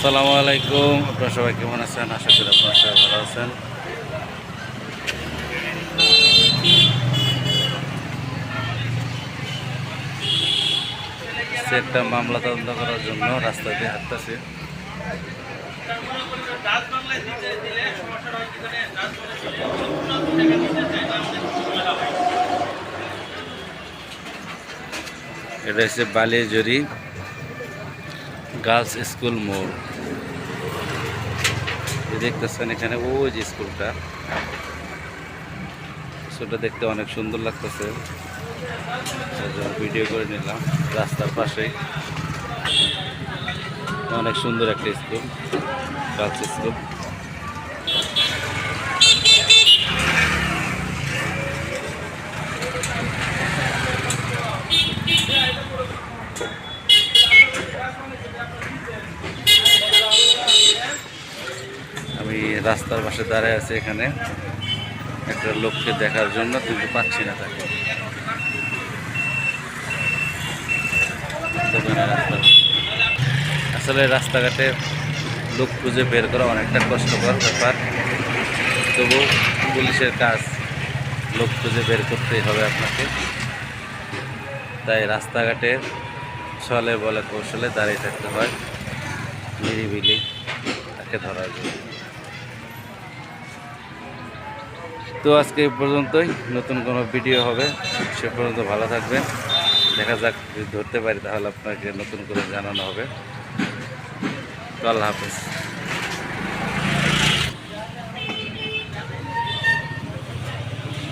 আসসালামু আলাইকুম। আপনারা সবাই কেমন আছেন? আশা করি আপনারা সবাই ভালো আছেন। একটা মামলা তদন্ত করার জন্য রাস্তা দিয়ে হাঁটতেছে। এটা হচ্ছে বালিয়াজুরি গার্লস স্কুল মোড়। দেখতেছেন এখানে, ওই যে স্কুলটা। স্কুলটা দেখতে অনেক সুন্দর লাগতেছে। ভিডিও করে নিলাম, রাস্তার পাশে। অনেক সুন্দর একটা স্কুল, গার্লস স্কুল। আমি রাস্তার পাশে দাঁড়ায় আছি এখানে। একটা লোককে দেখার জন্য, কিন্তু পাচ্ছি না তাকে। আসলে রাস্তাঘাটে লোক খুঁজে বের করা অনেকটা কষ্টকর ব্যাপার। তবু পুলিশের কাজ, লোক খুঁজে বের করতেই হবে আপনাকে। তাই রাস্তাঘাটে ছলে বলে কৌশলে দাঁড়িয়ে থাকতে হয়, নিরিবিলি তাকে ধরার জন্য। তো আজকে এই পর্যন্তই। নতুন কোনো ভিডিও হবে, সে পর্যন্ত ভালো থাকবেন। দেখা যাক যদি ধরতে পারি তাহলে আপনাকে নতুন করে জানানো হবে। তো আল্লাহ হাফেজ।